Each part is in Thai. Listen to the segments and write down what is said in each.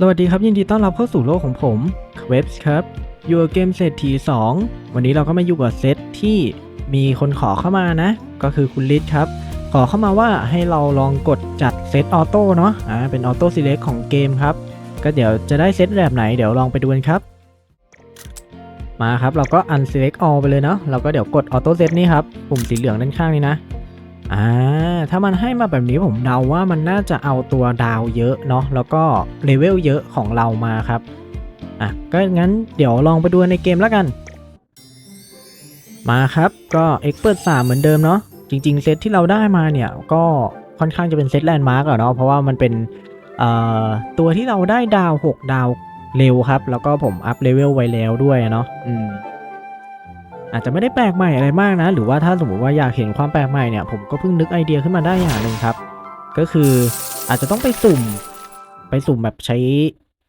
สวัสดีครับ ยินดีต้อนรับเข้าสู่โลกของผมเว็บครับอยู่เกมเศรษฐี2 วันนี้เราก็มาอยู่กับเซตที่มีคนขอเข้ามานะ ก็คือคุณลิศครับ ขอเข้ามาว่าให้เราลองกดจัดเซตออโต้เนาะอ่าเป็นออโต้ซีเล็กของเกมครับ ก็เดี๋ยวจะได้เซตแบบไหนเดี๋ยวลองไปดูกันครับ มาครับเราก็ unselect all ไปเลยเนาะเราก็เดี๋ยวกดออโต้เซตนี่ครับปุ่มสีเหลืองด้านข้างนี้นะ อ่าถ้ามันให้มาแบบนี้ผมเดาว่ามันน่าจะเอาตัวดาวเยอะเนาะแล้วก็เลเวลเยอะของเรามาครับอะก็งั้นเดี๋ยวลองไปดูในเกมแล้วกัน มาครับก็ Expert 3 เหมือนเดิมเนาะจริง ๆ เซตที่เราได้มาเนี่ยก็ค่อนข้างจะเป็นเซตแลนด์มาร์กอะเนาะเพราะว่ามันเป็นตัวที่เราได้ดาว 6 ดาวเร็วครับ แล้วก็ผมอัพเลเวลไว้แล้วด้วยเนาะอืม อาจจะไม่ได้แปลกใหม่อะไรมากนะ หรือว่าถ้าสมมติว่าอยากเห็นความแปลกใหม่เนี่ยผมก็เพิ่งนึกไอเดียขึ้นมาได้อย่างหนึ่งครับ ก็คืออาจจะต้องไปสุ่ม ไปสุ่มแบบใช้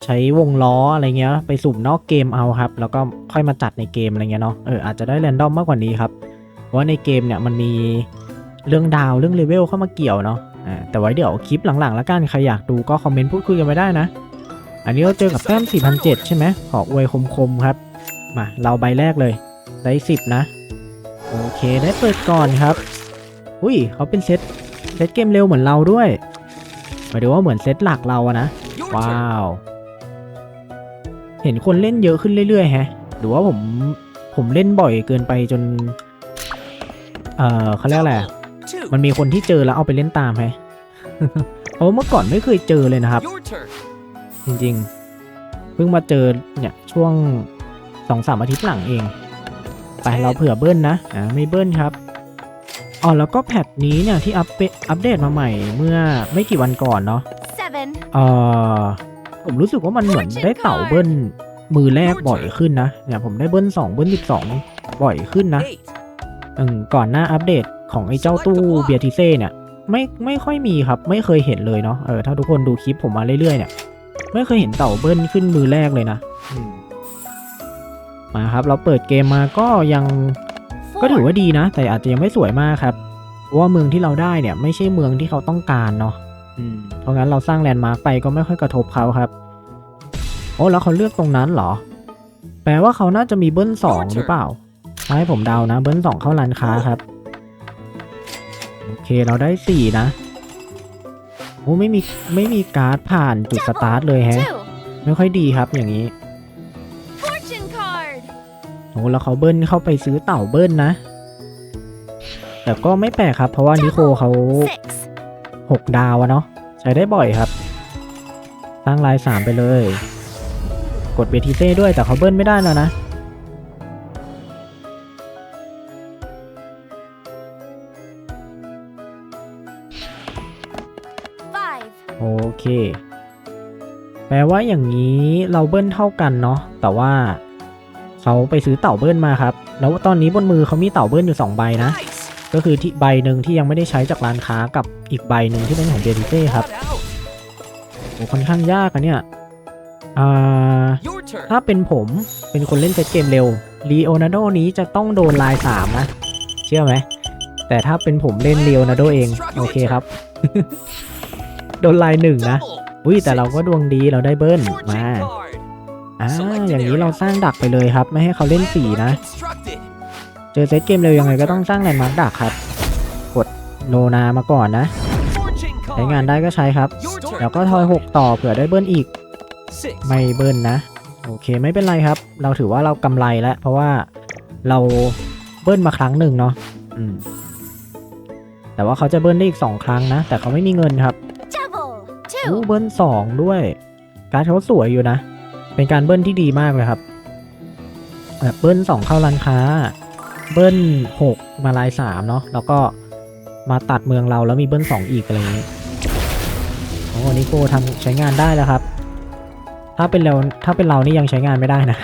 ใช้วงล้ออะไรเงี้ย ไปสุ่มนอกเกมเอาครับ แล้วก็ค่อยมาจัดในเกมอะไรเงี้ยเนาะเอออาจจะได้แรนดอมมากกว่านี้ครับเพราะว่าในเกมเนี่ยมันมีเรื่องดาวเรื่องเลเวลเข้ามาเกี่ยวเนาะแต่ไว้เดี๋ยวคลิปหลังๆแล้วกันใครอยากดูก็คอมเมนต์พูดคุยกันไว้ได้นะ อันนี้เราเจอกับแต้ม4,007ใช่ไหมขออวยคมๆครับ มาเราใบแรกเลย ได้สิบนะ โอเคได้เปิดก่อนครับ อุ้ยเขาเป็นเซตเซตเกมเร็วเหมือนเราด้วยหมายถึงว่าเหมือนเซตหลักเราอะนะ ว้าว เห็นคนเล่นเยอะขึ้นเรื่อยๆแฮะ หรือว่าผมผมเล่นบ่อยเกินไปจน เอ่อเขาเรียกอะไรอะมันมีคนที่เจอแล้วเอาไปเล่นตามแฮะเพราะเมื่อก่อนไม่เคยเจอเลยนะครับ จริงๆ เพิ่งมาเจอเนี่ยช่วงสองสามอาทิตย์หลังเอง ไปเราเผื่อเบิ้ลนะอ่าไม่เบิ้ลครับอ๋อแล้วก็แพทนี้เนี่ยที่อัปเดตอัปเดตมาใหม่เมื่อไม่กี่วันก่อนเนาะ seven, เอ่อผมรู้สึกว่ามันเหมือนได้เต่าเบิ้ลมือแรกบ่อยขึ้นนะเนี่ยผมได้เบิ้ลสองเบิ้ลสิบสองบ่อยขึ้นนะอืมก่อนหน้าอัปเดตของไอ้เจ้าตู้เบียร์ทิเซ่เนี่ยไม่ไม่ค่อยมีครับไม่เคยเห็นเลยเนาะเออถ้าทุกคนดูคลิปผมมาเรื่อยๆเนี่ย ไม่เคยเห็นเต่าเบิ้ลขึ้นมือแรกเลยนะอื มมาครับ เราเปิดเกมมาก็ยังก็ถือว่าดีนะ แต่อาจจะยังไม่สวยมากครับเพราะว่าเมืองที่เราได้เนี่ย ไม่ใช่เมืองที่เขาต้องการเนาะอืมเพราะงั้นเราสร้างแลนด์มาร์กไปก็ไม่ค่อยกระทบเขาครับ โอ้แล้วเขาเลือกตรงนั้นเหรอ แปลว่าเขาน่าจะมีเบิ้ลสองหรือเปล่าถ้าให้ผมเดานะ เบิ้ลสองเข้าร้านค้าครับ โอเคเราได้สี่นะโอ้ไม่มีไม่มีการ์ดผ่านจุดสตาร์ทเลยแฮะ two, ไม่ค่อยดีครับอย่างนี้ fortune card, โอ้แล้วเขาเบิ้ลเข้าไปซื้อเต่าเบิ้ลนะ แต่ก็ไม่แปลกครับ เพราะว่านิโคเขา six, หกดาวอะเนาะใช้ได้บ่อยครับสร้างลายสามไปเลย กดเบทีเต้ด้วยแต่เขาเบิ้ลไม่ได้แล้วนะ five, โอเค แปลว่าอย่างนี้เราเบิ้ลเท่ากันเนาะแต่ว่า เขาไปซื้อเต่าเบิ้ลมาครับ แล้วตอนนี้บนมือเขามีเต่าเบิ้ลอยู่สองใบนะ ก็คือที่ใบหนึ่งที่ยังไม่ได้ใช้จากร้านค้ากับอีกใบหนึ่งที่เป็นของเบทีเต้ครับโอ้ค่อนข้างยากอะเนี่ยอ่าถ้าเป็นผมเป็นคนเล่นเซตเกมเร็วลีโอนาร์โดนี้จะต้องโดนลายสามนะ เชื่อไหม แต่ถ้าเป็นผมเล่นลีโอนาร์โดเอง โอเคครับ โดนลายหนึ่งนะ อุ้ยแต่เราก็ดวงดีเราได้เบิ้ลมา อ่าอย่างนี้เราสร้างดักไปเลยครับ ไม่ให้เขาเล่นสีนะ เจอเซตเกมเร็วยังไงก็ต้องสร้างแลนด์มาร์กดักครับ กดโลนามาก่อนนะ ใช้งานได้ก็ใช้ครับ แล้วก็ทอย 6 ต่อเผื่อได้เบิ้ลอีก ไม่เบิ้ลนะ โอเคไม่เป็นไรครับ เราถือว่าเรากำไรแล้ว เพราะว่าเราเบิ้ลมาครั้งหนึ่งเนาะอืมแต่ว่าเขาจะเบิ้ลได้อีก 2 ครั้งนะ แต่เขาไม่มีเงินครับ double, อู้ two, เบิ้ลสองด้วย การดเขาสวยอยู่นะ เป็นการเบิ้ลที่ดีมากเลยครับแบบเบิ้ลสองเข้าร้านค้า เบิ้ลหกมาลายสามเนาะแล้วก็มาตัดเมืองเราแล้วมีเบิ้ลสองอีกอะไรอย่างนี้โอ้นิโก้ทำใช้งานได้แล้วครับ ถ้าเป็นเราถ้าเป็นเรานี่ยังใช้งานไม่ได้นะ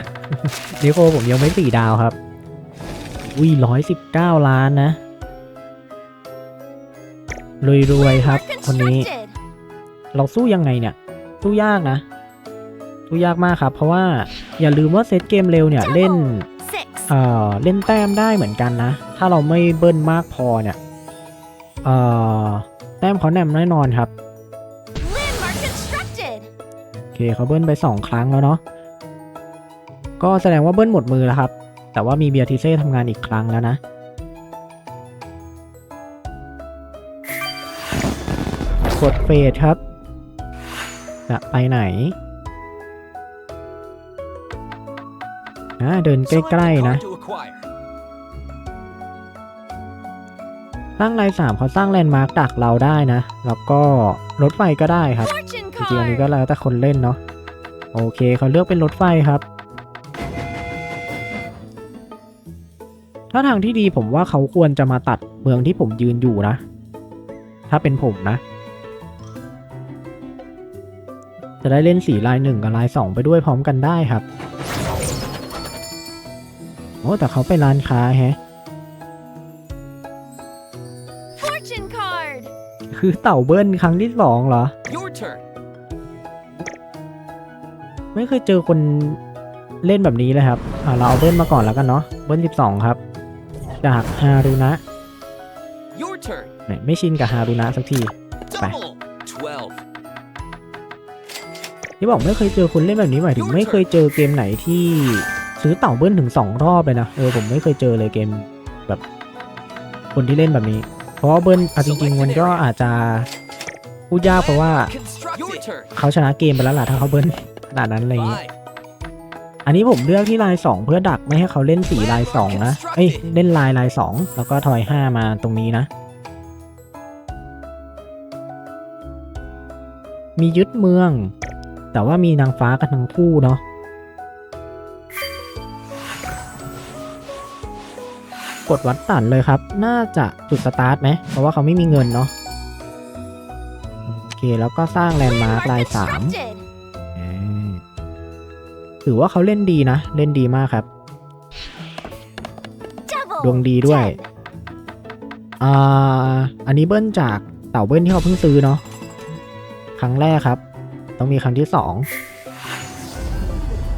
นิโก้ผมยังไม่สี่ดาวครับอุ้ยร้อยสิบเก้าล้านนะรวยๆครับคนนี้ เราสู้ยังไงเนี่ย สู้ยากนะ สู้ยากมากครับ เพราะว่าอย่าลืมว่าเซตเกมเร็วเนี่ยเล่น six, เอ่อเล่นแต้มได้เหมือนกันนะ ถ้าเราไม่เบิ้ลมากพอเนี่ยเอ่อแต้มเขาแนมแน่นอนครับ landmark constructed, เคเขาเบิ้ลไปสองครั้งแล้วเนาะก็แสดงว่าเบิ้ลหมดมือแล้วครับ แต่ว่ามีเบียร์ทิเซ่ทำงานอีกครั้งแล้วนะกดเฟสครับ จะไปไหน อ่าเดินใก Select ล้ a ๆนะ card to acquire. สร้างลายสามเขาสร้างแลนด์มาร์กดักเราได้นะ แล้วก็รถไฟก็ได้ครับ Fortune จริงๆอันนี้ก็ card. แล้วแต่คนเล่นเนาะโอเคเขาเลือกเป็นรถไฟครับถ้าทางที่ดีผมว่าเขาควรจะมาตัดเมืองที่ผมยืนอยู่นะ ถ้าเป็นผมนะ จะได้เล่นสีลายหนึ่งกับลายสองไปด้วยพร้อมกันได้ครับโอ้แต่เขาไปร้านค้าแฮะ Fortune card. คือเต่าเบิ้ลครั้งที่สองเหรอ Your turn. ไม่เคยเจอคนเล่นแบบนี้เลยครับ อ่าเราเอาเบิ้ลมาก่อนแล้วกันเนาะ เบิ้ลสิบสองครับ จากฮารุนะ Your turn. เนี่ยไม่ชินกับฮารุนะสักที Double. Twelve. ที่บอกไม่เคยเจอคนเล่นแบบนี้หมายถึงไม่เคยเจอเกมไหนที่ ซื้อเต่าเบิ้ลถึงสองรอบเลยนะ เออผมไม่เคยเจอเลยเกมแบบคนที่เล่นแบบนี้ เพราะเบิ้ลเอาจริงๆมันก็อาจจะพูดยากเพราะว่าเขาชนะเกมไปแล้วล่ะถ้าเขาเบิ้ลขนาดนั้นอะไรอย่างงี้อันนี้ผมเลือกที่ลายสองเพื่อดักไม่ให้เขาเล่นสีลายสองนะ เอ้ยเล่นลายลายสองแล้วก็ทอยห้ามาตรงนี้นะ มียึดเมือง แต่ว่ามีนางฟ้ากันทั้งคู่เนาะ กดวัดตันเลยครับ น่าจะจุดสตาร์ทไหม เพราะว่าเขาไม่มีเงินเนาะ โอเค แล้วก็สร้างแลนด์มาร์ค Landmark ลายสาม constructed. อืมถือว่าเขาเล่นดีนะ เล่นดีมากครับ Double. ดวงดีด้วย ten. อ่า อันนี้เบิ้ลจากเต่าเบิ้ลที่เขาเพิ่งซื้อเนาะ ครั้งแรกครับ ต้องมีครั้งที่สอง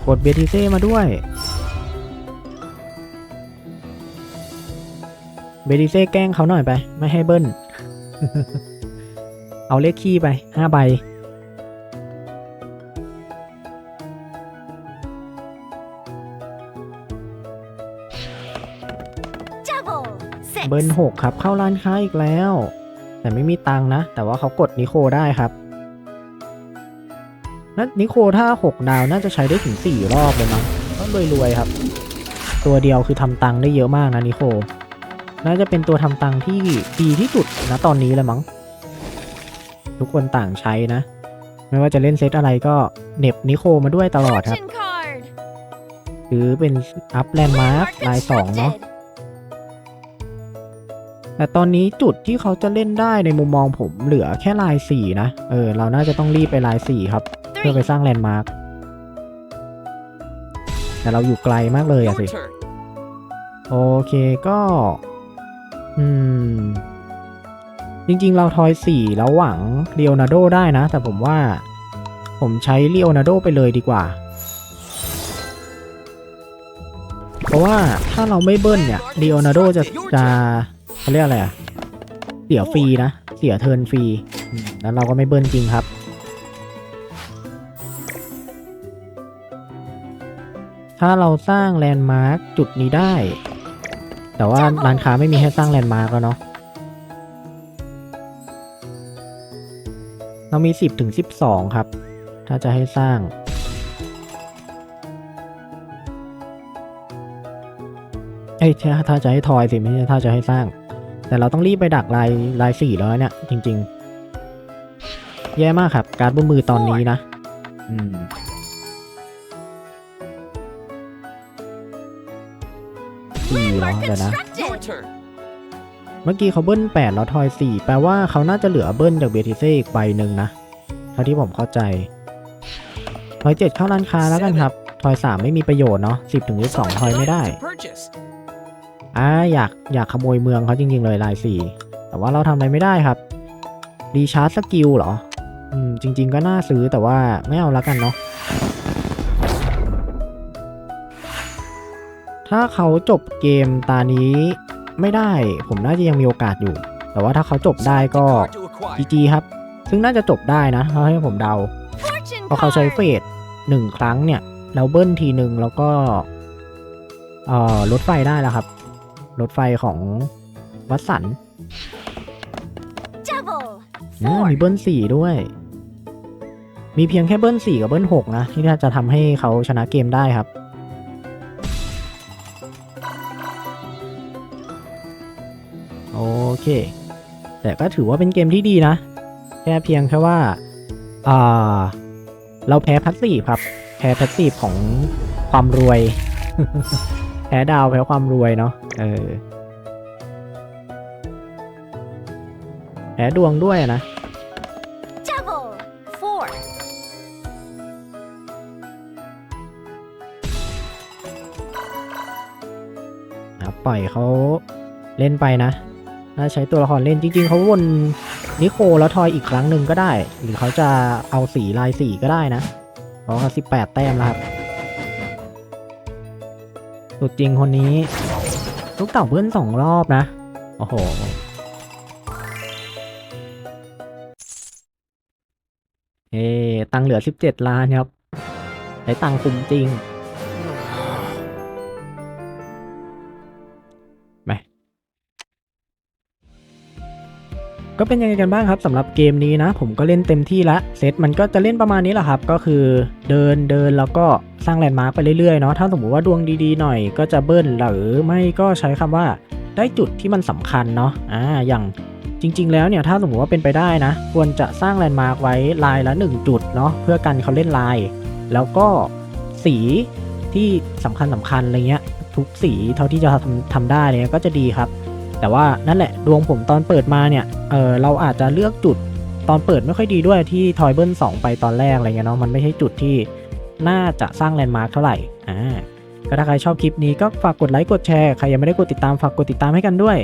กดเบติเซ่มาด้วย เบติเซ่แกล้งเขาหน่อยไป ไม่ให้เบิ้ล เอาเลขขี้ไปห้าใบ Double. Six. เบิร์นหกครับ เข้าร้านค้าอีกแล้ว แต่ไม่มีตังค์นะ แต่ว่าเขากดนิโคได้ครับนันิโคถ้าหกดาว น่าจะใช้ได้ถึงสี่รอบเลยมั้งก็รวยๆครับ ตัวเดียวคือทำตังค์ได้เยอะมากนะนิโค น่าจะเป็นตัวทำตังค์ที่ดีที่สุดนะตอนนี้เลยมั้ง ทุกคนต่างใช้นะ ไม่ว่าจะเล่นเซตอะไรก็เหน็บนิโคมาด้วยตลอดครับ Fortune card. หรือเป็นอัพแลนด์มาร์ค Landmark ลายสองเนาะ constructed. แต่ตอนนี้จุดที่เขาจะเล่นได้ในมุมมองผมเหลือแค่ลายสี่นะเออเราน่าจะต้องรีบไปลายสี่ครับ เพื่อ Three. ไปสร้างแลนด์มาร์คแต่เราอยู่ไกลมากเลยอะ Your สิ turn. โอเคก็ อืม จริงๆ เราทอยสี่แล้วหวังเล o n นา d o ได้นะ แต่ผมว่า ผมใช้เล o n นา d o ไปเลยดีกว่า เพราะว่าถ้าเราไม่เบิ้ลเนี่ยเล o n นา d o จะจะเขาเรียกอะไรอะเสียฟรีนะ เสียเทิร์นฟรีแล้วเราก็ไม่เบิ้ลจริงครับถ้าเราสร้างแลนด์มาร์คจุดนี้ได้ แต่ว่าร้านค้าไม่มีให้สร้างแลนด์มาร์กแล้วเนาะ เรามี 10 ถึง 12 ครับ ถ้าจะให้สร้าง เอ้ยถ้าถ้าจะให้ทอยสิไม่ใช่ถ้าจะให้สร้าง แต่เราต้องรีบไปดักลายลายสี่แล้วเนี่ย จริง ๆ แย่มากครับ การดบนมือตอนนี้นะ อืม สี่เหรอ Landmark เดี๋ยวนะ Your constructed. turn. เมื่อกี้เขาเบิ้ลแปดแล้วทอยสี่แปลว่าเขาน่าจะเหลือเบิ้ลจากเบติเซ่อีกใบหนึ่งนะเท่าที่ผมเข้าใจ ทอยเจ็ดเข้าร้านค้าแล้วกันครับ ทอยสามไม่มีประโยชน์เนาะสิบถึงยี่สอง Select ทอย an ไม่ได้ item to purchase. อ่าอยากอยากขโมยเมืองเขาจริง ๆ เลยลายสี่แต่ว่าเราทำอะไรไม่ได้ครับรีชาร์จสกิลเหรอ อืมจริง ๆ ก็น่าซื้อแต่ว่าไม่เอาละกันเนาะ ถ้าเขาจบเกมตานี้ไม่ได้ ผมน่าจะยังมีโอกาสอยู่ แต่ว่าถ้าเขาจบได้ Select a ก็ card to acquire. GG ครับ ซึ่งน่าจะจบได้นะถ้าให้ผมเดา Fortune เพราะเขาใช้เฟสหนึ่งครั้งเนี่ย แล้วเบิ้ลทีหนึ่งแล้วก็เอ่อรถไฟได้แล้วครับ รถไฟของวัดสัน Double. อ่า Four. มีเบิ้ลสี่ด้วย มีเพียงแค่เบิ้ลสี่กับเบิ้ลหกนะ ที่น่าจะทำให้เขาชนะเกมได้ครับ โอเค แต่ก็ถือว่าเป็นเกมที่ดีนะ แค่เพียงแค่ว่าอ่าเราแพ้พัสซีฟครับ แพ้พัสซีฟของความรวย แพ้ดาวแพ้ความรวยเนาะเออแพ้ดวงด้วยนะ Double. Four. นะครับปล่อยเขาเล่นไปนะ ถ้าใช้ตัวละครเล่นจริงๆเขาวนนิโคแล้วทอยอีกครั้งหนึ่งก็ได้ หรือเขาจะเอาสีลายสีก็ได้นะเพราะเขาสิบแปดแต้มแล้วครับสุดจริงคนนี้ ลูกเต่าเบิ้ลสองรอบนะ โอ้โหเอตังเหลือสิบเจ็ดล้านครับใช้ตังค์คุ้มจริง ก็เป็นยังไงกันบ้างครับสำหรับเกมนี้นะ ผมก็เล่นเต็มที่แล้วเซตมันก็จะเล่นประมาณนี้แหละครับ ก็คือเดินเดินแล้วก็สร้างแลนด์มาร์กไปเรื่อยๆเนาะถ้าสมมติว่าดวงดีๆหน่อยก็จะเบิ้ลหรือไม่ก็ใช้คำว่าได้จุดที่มันสำคัญเนาะอ่าอย่างจริง ๆ แล้วเนี่ยถ้าสมมติว่าเป็นไปได้นะ ควรจะสร้างแลนด์มาร์กไว้ลายละ 1 จุดเนาะเพื่อกันเขาเล่นลาย แล้วก็สีที่สำคัญสำคัญอะไรเงี้ยทุกสีเท่าที่จะทำทำได้เนี่ยก็จะดีครับ แต่ว่านั่นแหละดวงผมตอนเปิดมาเนี่ย เออเราอาจจะเลือกจุดตอนเปิดไม่ค่อยดีด้วยที่ทอยเบิลสไปตอนแรกอะไรเงี้ยเนาะมันไม่ใช่จุดที่น่าจะสร้างแลนด์มาร์คเท่าไหร่ อ่า ก็ถ้าใครชอบคลิปนี้ก็ฝากกดไลค์กดแชร์ ใครยังไม่ได้กดติดตามฝากกดติดตามให้กันด้วย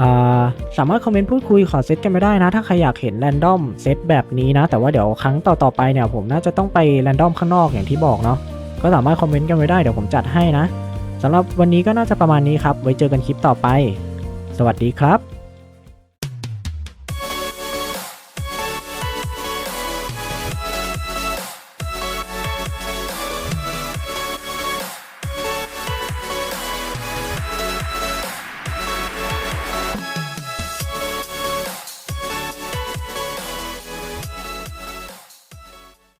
อ่าสามารถคอมเมนต์พูดคุยขอเซตกันไม่ได้นะ ถ้าใครอยากเห็นแรนดอมเซตแบบนี้นะ แต่ว่าเดี๋ยวครั้งต่อๆไปเนี่ยผมน่าจะต้องไปแรนดอมข้างนอกอย่างที่บอกเนาะก็สามารถคอมเมนต์กันไว้ได้เดี๋ยวผมจัดให้นะสำหรับวันนี้ก็น่าจะประมาณนี้ครับ ไว้เจอกันคลิปต่อไป สวัสดีครับ